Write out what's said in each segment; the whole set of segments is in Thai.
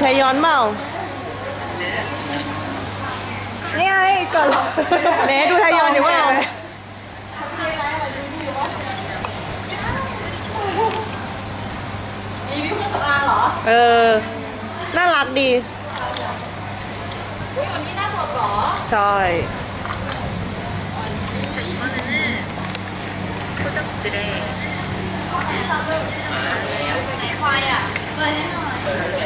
ไทยย้อนเปล่านี่ไงก่อนเนดูไทยย้อนอยู่เปล่ามีวิวเครื่องสำอางเหรอ เออ น่ารักดีอุ้ยวันนี้หน้าสดเหรอ ใช่ไหนไฟอะเปิดให้หน่อย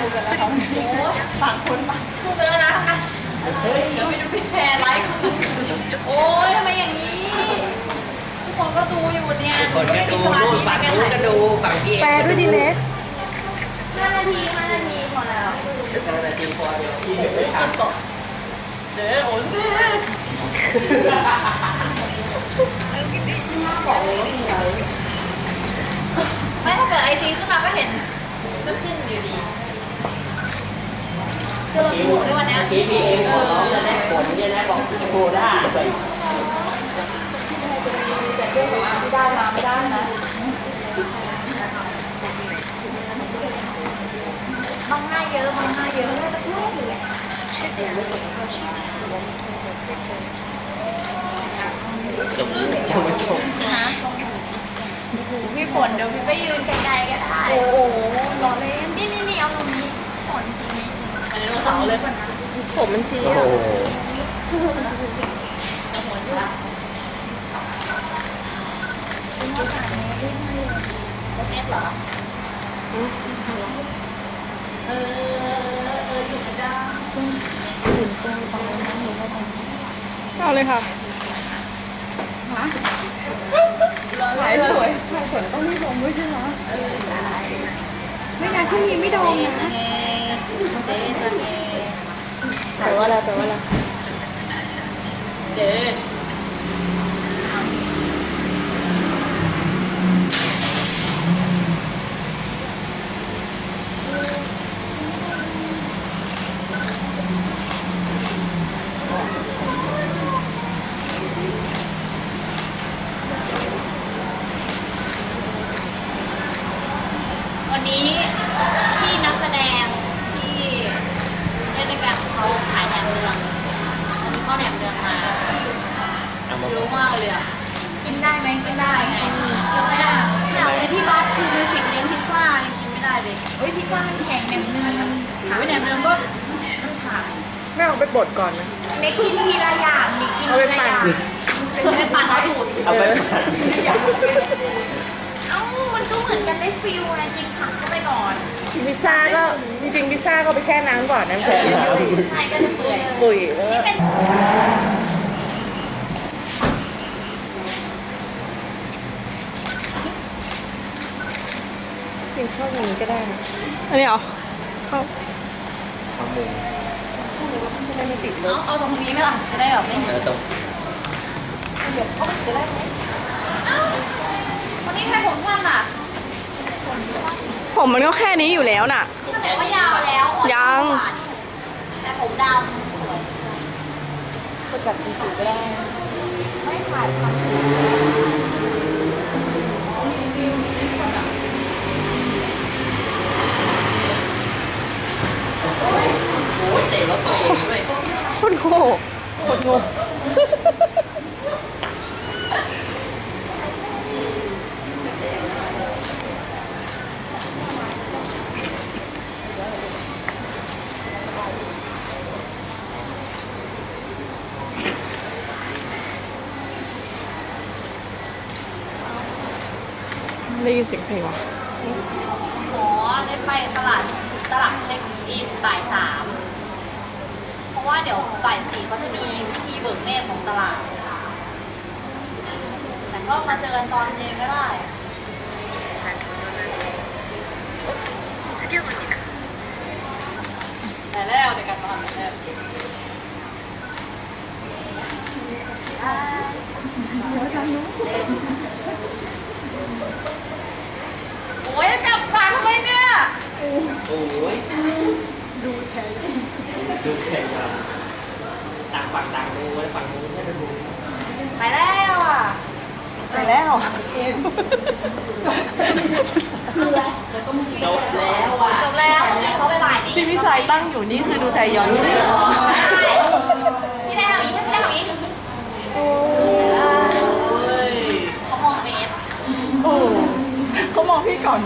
ที่เนสดูไลฟ์ไอจีอยู่ไทยย้อนพูดไปแล้วนะนะเดี๋ยวไปดูพิดแชร์ไลค์โอ้ยทำไมอย่างนี้ ทุกคนก็ดูอยู่เนี่ยคนก็ดูนู่นฝั่งนู้นก็ดูฝั่งพี่แปลด้วยดิเนสห้านาทีห้านาทีพอแล้วห้านาทีพอเดี๋ยวพี่เดี๋ยวไม่ทันเจ๊โอนดิไม่ถ้าเกิดไอจีขึ้นมาก็เห็นก็ขึ้นอยู่ดี เชื่อเราถูกด้วยวันนี้ยเมื่อกี้พี่เองขอร้องแล้วแม่ผลเนี่ยนะบอกโคด้าไปแต่เรื่องของอาไม่ได้มาไม่ได้นะบางหน้าเยอะบางหน้าเยอะไม่ต้องพูดเลยจบจมาชมพี่ฝนเดี๋ยวพี่ไปยืนไกลๆก็ได้ โอ้โหรอเล่นนี่นี่นี่เอาตรงนี้ฝนตรง นี้อันเราเสาเลยผมมันชี้โอ้อะโหเน็ตเหรอเออเออเอออยู่ได้เอาเลยค่ะหายสวยไม่นานช่วงนี้ไม่โดนเซเงเซเซเงแต่ว่าอะไรแต่ว่าอะ ไรเด้อ วันนี้ที่นักแสดงที่เล่นด้วยกันเขาขายแหนมเนืองวันนี้เขาแหนมเนืองมา เอามา เยอะมากเลยอะกินได้ไหมกินได้ไงกินไม่ได้ขนาดในที่บ้านคือมิวสิกเลี้ยงพิซซ่ายังกินไม่ได้เลยเฮ้ยพิซซ่าแข็งแหนมเนืองถามว่าแหนมเนืองก็ต้องถามไม่เอาไปบดก่อนนะเน็กกินทีละอย่างมีกินเอาทีไปละปั่นอย่างเป็นปั่นแล้วดูดเอาไปปั่นเอ้ามันก็เหมือนกันได้ฟิลไงกินผักเข้าไปก่อนพิซซ่าก็จริงๆพิซซ่าก็ไปแช่น้ำก่อนน้ำแข็งใช่ก็จะเปื่อยปุ๋ยแล้วนี่เป็น จริงเข้าอย่างนี้ก็ได้นะอันนี้เหรอเข้าทำมุมเอาเอาตรงนี้ไหมล่ะจะได้แบบไม่เออตรงวันนี้ใครผมสั้นอะผมมันก็แค่นี้อยู่แล้วน่ะแสดงว่ายาวแล้วอ่อนยังกว่าแต่ผมดก็จัดเป็นสีก็ได้ำไม่ถ่ายทำ โอ้ยเตะรถตัวเองด้วยโคตรโง่โคตรโง่ได้ยินเสียงเพลงวะ หมอได้ไปตลาดตลาดเช็คอินบ่ายสามเพราะ ว่าเดี๋ยวบ่ายสี่เขาจะมีที่เบิกเนตรของตลาด แต่ก็มาเจอกันตอนเย็นก็ได้แต่แล้วในการมาทำแบบโอ้ยจับปากทำไมเนี่ย โอ้ย ดูแทนดูแทนมาต่างฝั่งต่างดูไว้ฝั่งนู้นไม่ได้ดูไปแล้วอะไปแล้วจบแล้วอะจบแล้วเขาไปบ่ายนี้ที่พี่สายตั้งอยู่นี่คือดูไทยย้อนยุคใช่พี่ได้ทำอย่างนี้พี่ได้ทำอย่างนี้โอ้ยเขามองเมตรโอ้เขามองพี่ก่อน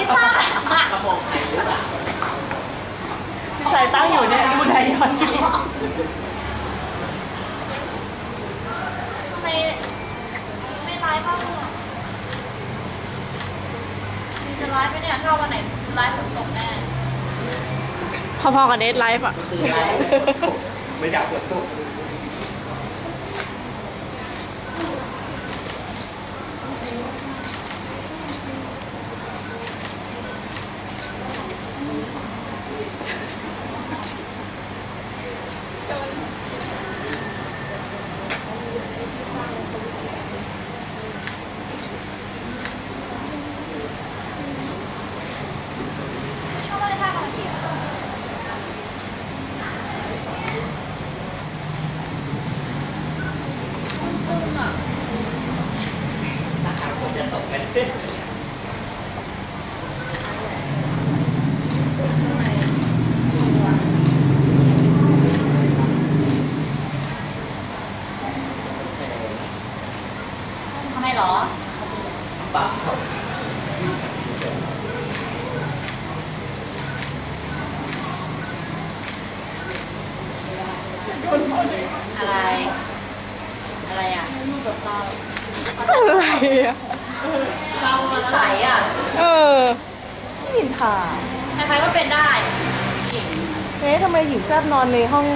พิซซ่าอะกระบอกไข่หรือเปล่า สายตั้งอยู่เนี่ยดูไทยย้อนยุคทำไมไม่ไลฟ์บ้างอะมีจะไลฟ์ไหมเนี่ยถ้าวันไหนไลฟ์ฝนตกแน่พอๆกับเดทไลฟ์อะคืออะไรไม่อยากเปิดตู้ชอบอะไรท่าบางที ถ้าหากผมจะตกกัน ทำไมหรอ เปล่า อะไร อะไรอะเรา อะไรอะ เราใสอะ เออไม่นินทา ใครๆก็เป็นได้ เอ๊ะทำไมหญิงแซบนอนในห้อง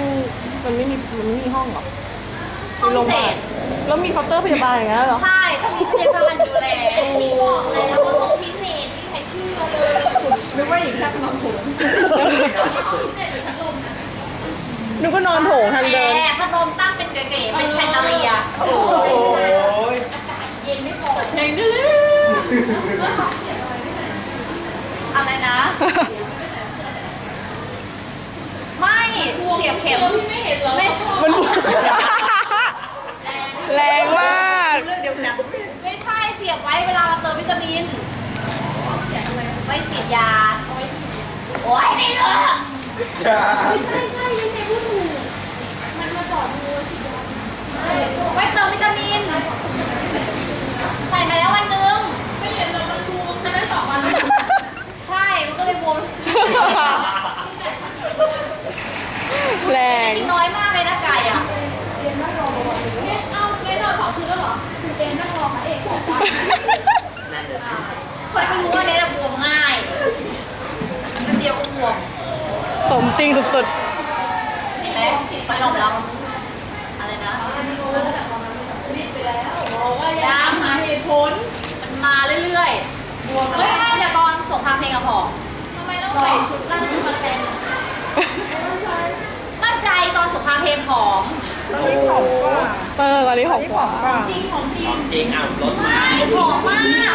มันไม่มีมันไม่มีห้องเหรอห้องพิเศษ แล้วมีเคาน์เตอร์พยาบาลอย่างนั้นเหรอ ใช่ต้องมีพยาบาลดูแลที่บอกแล้วว่าห้องพิเศษไม่ใครเชื่อเลยนึกว่าหญิงแซบนอนโถงห้องพิเศษหรือพัดลมนะนึกว่านอนโถงทางเดินแหมพัดลมตั้งเป็นเก๋ๆเป็นแชนเดอเลียร์โอ้ยอากาศเย็นไม่พอแชนเดอเลียอะไรนะ ไม่เสียบเข็มไม่ชอบมันแรงมากเรื่องเดียวกันไม่ใช่เสียบไว้เวลาเราเติมวิตามินไว้ฉีดยาโอ้ยไม่เลิกจ้า ไว้เติมวิตามิน ใส่มาแล้ววันหนึงไม่เห็นเรามันบวมแต่ไม่สองวันใช่ มันก็เลยบวม แรง กินน้อยมากเลยนะไก่อะเนี่ยเอาเล่นเราสองคืนแล้วเหรอคุณเจนนั่งรอพระเอกบอกว่า นั่นเดี๋ยว คนก็รู้ว่าเนี่ยบวมง่ายแป๊บเดียวก็บวม สมจ ริงสุดเห็นไหมไปหลบเราอะไรนะยังหาเหตุผลมันมาเรื่อยๆไม่ไม่แต่ตอนสงครามเพลงอะพอทำไมต้องใส่ชุดนั่งมาแทนมั่นใจตอนสงครามเพลงผอมตอนนี้ของกว่าเออตอนนี้ของกว่าจริงของจริงของจริงอะรถมา ไม่ผอมมาก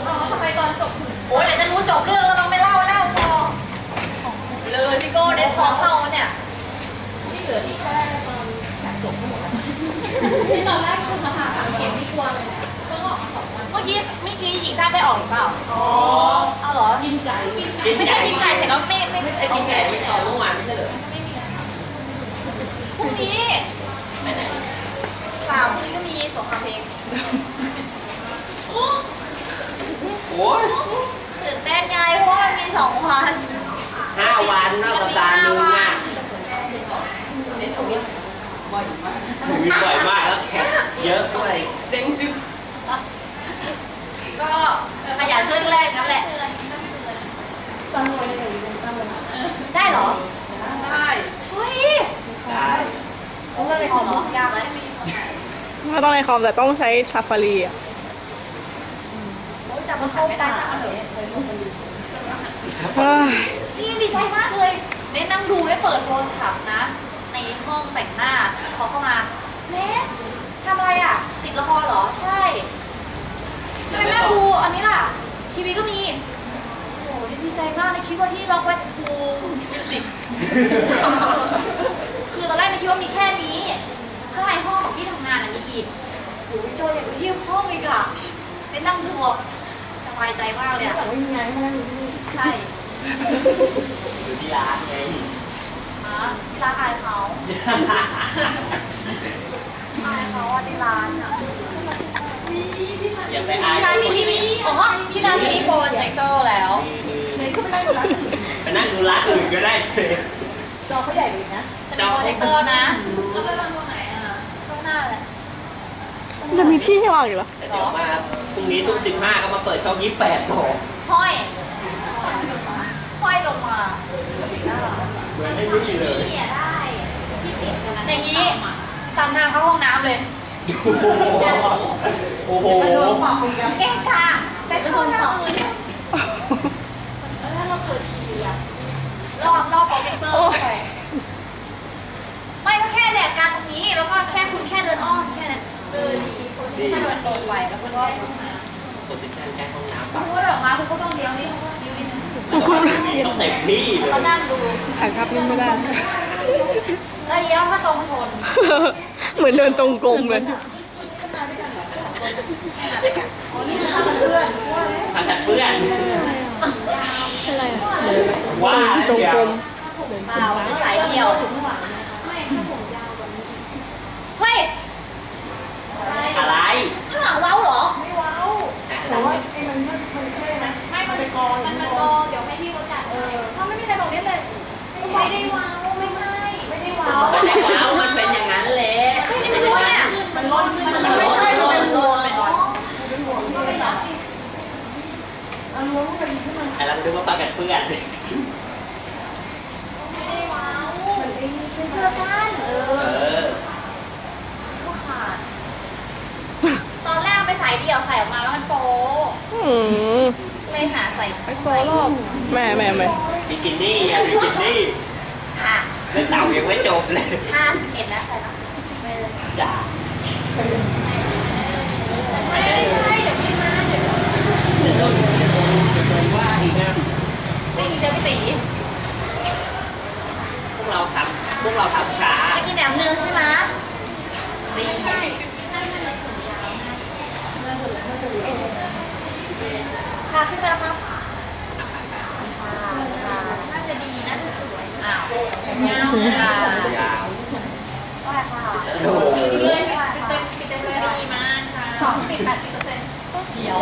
ยวทำไมตอนจบโอ้ยเดี๋ยวจะรู้จบเรื่องแล้วเราไม่เล่าแล้วพอเลยพี่โก้เด็ดพอเข้าเนี่ยที่เหลือที่แค่ตอนจากจบทั้งหมดที่ตอนแรกคุณมาหาสามเข็มที่กลัวเลยนี่ยก็ออกสองวันเมื่อกี้เมื่อกี้หญิงทราบได้ออกหรือเปล่าอ๋อเอาเหรอกินไก่ไม่ใช่กินไก่เสร็จแล้วไม่ไม่ไอ้กินไก่ไม่ตอนเมื่อวานไม่ใช่เหรอพรุ่งนี้ไปไหนเปล่าพรุ่งนี้ก็มีสงครามเพลงโอ้ โอ้ยตื่นเต้นไงเพราะว่ามันมีสองวันห้าวันนอกสัปดาห์หนึงอะเน้นตรงนี้บ่อยมากมีบ่อยมากแล้วแขกเยอะด้วยเด้งดึงก็ขยันช่วยแรกนั่นแหละตั้งไว้เลยตั้งไว้ได้เหรอได้เฮ้ยได้ต้องเล่นในคอมเหรอยากไหมไม่ต้องในคอมแต่ต้องใช้ซาฟารีอะโอ้ยจับ มันเข้าไม่ได้จับมันเถอะอ้าวนี่ดีใจมากเลยเน้นนั่งดูได้เปิดโทรศัพท์นะ ในห้องแต่งหน้าเขาเข้ามาเน้นทำอะไรอะ ติดละครเหรอ ใช่ทำไมแม่ดูอันนี้ล่ะ ทีวีก็มี โอ้โหดีใจมากเลยคิดว่าที่ล็อกไว้ทูมิวสิกคือตอนแรกไม่คิดว่ามีแค่นี้ ข้างในห้องของที่ทำงานอะมีอีกโอ้ยโจอยากไปเยี่ยมห้องอีกอะได้นั่งดู บายใจมากเลยอะแต่ว่ายังไงให้นั่งอยู่ที่นี่ใช่อยู่ที่ร้านไงอะที่ร้านอายเขาอายเขาอะที่ร้านอะอย่าไปอายที่ร้านมีทีวีอ๋อที่ร้านจะมีโปรเจคเตอร์แล้วไหนก็ไม่ได้อยู่ร้านอื่นไปนั่งดูร้านอื่นก็ได้เลยจอเขาใหญ่เลยนะจะมีโปรเจคเตอร์นะแล้วไปวางตรงไหนอะข้างหน้าแหละ จะมีที่ให้วางอีกเหรอแต่เดี๋ยวมาพรุ่งนี้ทุ่มสิบห้าก็มาเปิดช่องยี่แปดต่อห้อยห้อยลงมาเหมือนไม่มีเลยนี่อะได้ที่ติดอย่างนี้ตามทางเข้าห้องน้ำเลยโอ้โหเก่งค่ะแต่เข้าทางอื่นเนี่ยแล้วเราเปิดทีวีอะรอบรอบโปรเจคเตอร์เข้าไปไม่ก็แค่เนี่ยการตรงนี้แล้วก็แค่คุณแค่เดินอ้อมแค่นั้นเดินดี ถ้าเดินดีไปแล้วก็รอบห้องน้ำโพสิชันแค่ห้องน้ำคุปะณก็เดินออกมาคุณก็ต้องเลี้ยวนี่เลี้ยวนิดนึงต้องเต็มที่เลแล้วยนั่งดูถ่ายภาพนิ่งไม่ได้แล้วเลี้ยวถ้าตรงชน เหมือนเดินตรงกลมเลยทำแต่เพื่อนอะไรอะว่าจงกลมเปล่าเป็นสายเดียวเฮ้ย อะไร ข้างหลังเว้าเหรอ ไม่ว้าวแต่ว่าไอ้มันมันมันแค่นะ ไม่มันเป็นกองมันเป็นกองเดี๋ยวให้พี่เขาจัดเออเขาไม่มีใครบอกเล่นเลย ไม่ได้ว้าวไม่ใช่ไม่ได้ว้าวก็แต่ว้าวมันเป็นอย่างนั้นแหละไม่ได้เป็นด้วยอะมันร้นขึ้นมันมันไม่ไม่ใช่ใช่โดมันนโดนเป็นร้อนเป็นห่วงก็ไม่อยากเอาล้วงไปขึ้นมาไอ้เราดูว่าปลากัดเพื่อนไม่ได้ว้าวเป็นเสื้อสั้นเอเอออก็ขาด ตอนแรกไปใส่เดี่ยวใส่ออกมาแล้วมันโป๊อืมเลยหาใส่ไปโซรอบแม่แม่แม่ บิกินี่อะบิกินี่ค่ะเล่นเต่ายังไม่จบเลยห้าสิบเอ็ดแล้วใส่แล้วไปเลยจ้า ไม่ได้ไม่เดี๋ยวไม่มาเดี๋ยว ว่าอีกนะ สิ่งเจอพี่ตี พวกเราทำพวกเราทำช้า ไปกินแหนมเนืองใช่ไหมดีค่ะขึ้นไปแล้วครับน่าจะดีน่าจะสวยอ้าวเงาค่ะ ยาว ว่าค่ะ โอ้โห ปิดเลยค่ะปิดเต็มปิดเต็มเลยดีมากค่ะสองปิดแปดสิบเปอร์เซ็นต์เดี๋ยว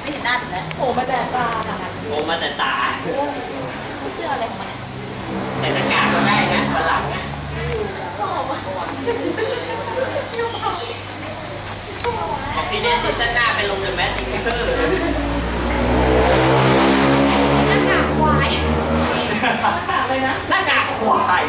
ไม่เห็นหน้าถึงแล้วโผล่มาแต่ตาอะค่ะโอ้มาแต่ตาเชื่ออะไรของมันเนี่ยแต่หน้ากากก็ได้นะฝรั่งนะบอกพี่เนสซีซั่นหน้าไปลงเดอะแมสซิเกอร์หน้ากากควายอะไรนะหน้ากากควาย